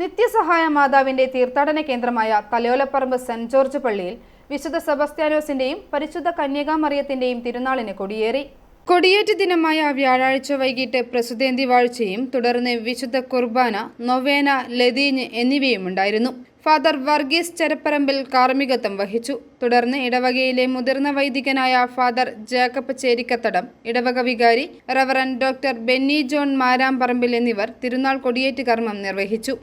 നിത്യസഹായ മാതാവിന്റെ തീർത്ഥാടന കേന്ദ്രമായ തലയോലപ്പറമ്പ് സെന്റ് ജോർജ് പള്ളിയിൽ വിശുദ്ധ സെബസ്ത്യാനോസിന്റെയും പരിശുദ്ധ കന്യകാമറിയത്തിന്റെയും തിരുനാളിന് കൊടിയേറി. കൊടിയേറ്റ് ദിനമായ വ്യാഴാഴ്ച വൈകിട്ട് പ്രസുതേന്തി വാഴ്ചയും തുടർന്ന് വിശുദ്ധ കുർബാന നൊവേന ലതീഞ്ഞ് എന്നിവയും ഉണ്ടായിരുന്നു. ഫാദർ വർഗീസ് ചെരപ്പറമ്പിൽ കാർമ്മികത്വം വഹിച്ചു. തുടർന്ന് ഇടവകയിലെ മുതിർന്ന വൈദികനായ ഫാദർ ജേക്കബ് ചേരിക്കത്തടം ഇടവക വികാരി reverend doctor Benny John Marampparambil എന്നിവർ തിരുനാൾ കൊടിയേറ്റ് കർമ്മം നിർവഹിച്ചു.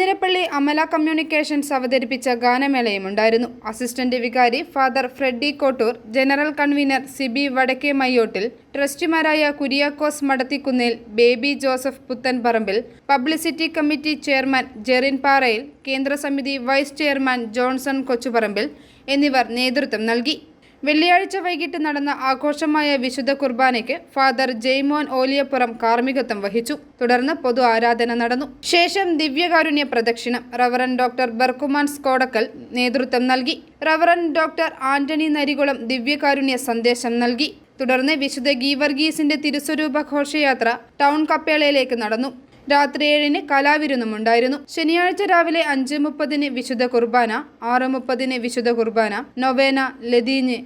കാഞ്ഞിരപ്പള്ളി അമല കമ്മ്യൂണിക്കേഷൻസ് അവതരിപ്പിച്ച ഗാനമേളയും ഉണ്ടായിരുന്നു അസിസ്റ്റന്റ് വികാരി father Freddy Kottoor general convener Siby Vadakke Mayyottil ട്രസ്റ്റിമാരായ Kuriakose Madathikunnil Baby Joseph Puthenparambil publicity committee chairman Jerin Parayil കേന്ദ്രസമിതി vice chairman Johnson Kochuparambil എന്നിവർ നേതൃത്വം നൽകി. വെള്ളിയാഴ്ച വൈകിട്ട് നടന്ന ആഘോഷമായ വിശുദ്ധ കുർബാനയ്ക്ക് ഫാദർ ജെയ്മോൻ ഓലിയപ്പുറം കാർമ്മികത്വം വഹിച്ചു. തുടർന്ന് പൊതു ആരാധന നടന്നു. ശേഷം ദിവ്യകാരുണ്യ പ്രദക്ഷിണം റവറൻ ഡോക്ടർ ബർക്കുമാൻ സ്കോടക്കൽ നേതൃത്വം നൽകി. റവറൻ ഡോക്ടർ ആന്റണി നരികുളം ദിവ്യകാരുണ്യ സന്ദേശം നൽകി. തുടർന്ന് വിശുദ്ധ ഗീവർഗീസിന്റെ തിരുസ്വരൂപ ഘോഷയാത്ര ടൗൺ കപ്പേളയിലേക്ക് നടന്നു. രാത്രി ഏഴിന് കലാവിരുന്നുമുണ്ടായിരുന്നു. ശനിയാഴ്ച രാവിലെ അഞ്ച് മുപ്പതിന് വിശുദ്ധ കുർബാന ആറ് മുപ്പതിന് വിശുദ്ധ കുർബാന നൊവേന ലതീഞ്ഞ്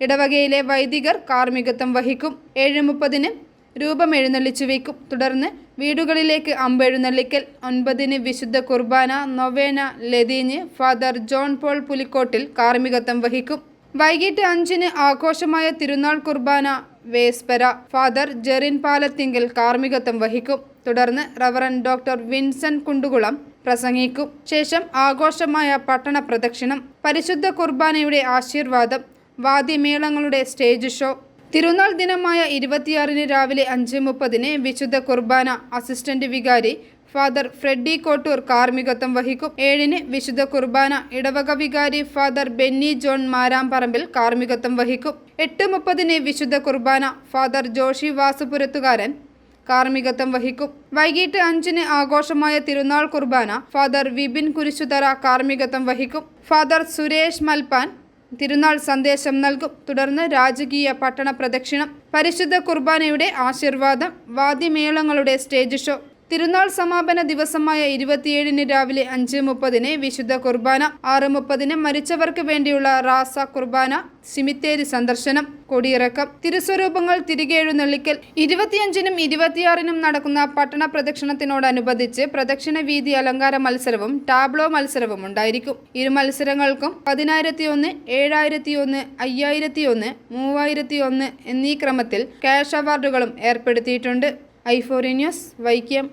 ഇടവകയിലെ വൈദികർ കാർമ്മികത്വം വഹിക്കും. ഏഴ് മുപ്പതിന് രൂപം എഴുന്നള്ളിച്ചു വയ്ക്കും. തുടർന്ന് വീടുകളിലേക്ക് അമ്പെഴുന്നള്ളിക്കൽ ഒൻപതിന് വിശുദ്ധ കുർബാന നൊവേന ലതീഞ്ഞ് ഫാദർ ജോൺ പോൾ പുലിക്കോട്ടിൽ കാർമ്മികത്വം വഹിക്കും. വൈകിട്ട് അഞ്ചിന് ആഘോഷമായ തിരുനാൾ കുർബാന വേസ്പര ഫാദർ ജെറിൻ പാലത്തിങ്കിൽ കാർമ്മികത്വം വഹിക്കും. തുടർന്ന് റവറൻ ഡോക്ടർ വിൻസൻ കുണ്ടുകുളം പ്രസംഗിക്കും. ശേഷം ആഘോഷമായ പട്ടണ പ്രദക്ഷിണം പരിശുദ്ധ കുർബാനയുടെ ആശീർവാദം വാദ്യമേളങ്ങളുടെ സ്റ്റേജ് ഷോ. തിരുനാൾ ദിനമായ ഇരുപത്തിയാറിന് രാവിലെ അഞ്ച് മുപ്പതിന് വിശുദ്ധ കുർബാന അസിസ്റ്റന്റ് വികാരി ഫാദർ ഫ്രെഡി കോട്ടൂർ കാർമ്മികത്വം വഹിക്കും. ഏഴിന് വിശുദ്ധ കുർബാന ഇടവക വികാരി ഫാദർ ബെന്നി ജോൺ മാരാമ്പറമ്പിൽ കാർമ്മികത്വം വഹിക്കും. എട്ട് മുപ്പതിന് വിശുദ്ധ കുർബാന ഫാദർ ജോഷി വാസുപുരത്തുകാരൻ കാർമ്മികത്വം വഹിക്കും. വൈകിട്ട് അഞ്ചിന് ആഘോഷമായ തിരുനാൾ കുർബാന ഫാദർ വിപിൻ കുരിശുതറ കാർമ്മികത്വം വഹിക്കും. ഫാദർ സുരേഷ് മൽപ്പാൻ തിരുനാൾ സന്ദേശം നൽകും. തുടർന്ന് രാജകീയ പട്ടണ പ്രദക്ഷിണം. പരിശുദ്ധ കുർബാനയുടെ ആശീർവാദം. വാദ്യമേളങ്ങളുടെ സ്റ്റേജ് ഷോ. തിരുനാൾ സമാപന ദിവസമായ ഇരുപത്തിയേഴിന് രാവിലെ അഞ്ച് മുപ്പതിന് വിശുദ്ധ കുർബാന ആറ് മുപ്പതിന് മരിച്ചവർക്ക് വേണ്ടിയുള്ള റാസ കുർബാന സിമിത്തേരി സന്ദർശനം കൊടിയിറക്കം തിരുസ്വരൂപങ്ങൾ തിരികെ എഴുന്നള്ളിക്കൽ ഇരുപത്തിയഞ്ചിനും ഇരുപത്തിയാറിനും നടക്കുന്ന പട്ടണ പ്രദക്ഷിണത്തിനോടനുബന്ധിച്ച് പ്രദക്ഷിണ വീതി അലങ്കാര മത്സരവും ടാബ്ലോ മത്സരവും ഉണ്ടായിരിക്കും. ഇരു മത്സരങ്ങൾക്കും പതിനായിരത്തി ഒന്ന് ഏഴായിരത്തി ഒന്ന് അയ്യായിരത്തി ഒന്ന് മൂവായിരത്തി ഒന്ന് എന്നീ ക്രമത്തിൽ ക്യാഷ് അവാർഡുകളും ഏർപ്പെടുത്തിയിട്ടുണ്ട്. ഐഫോറി ന്യൂസ് വൈക്കം.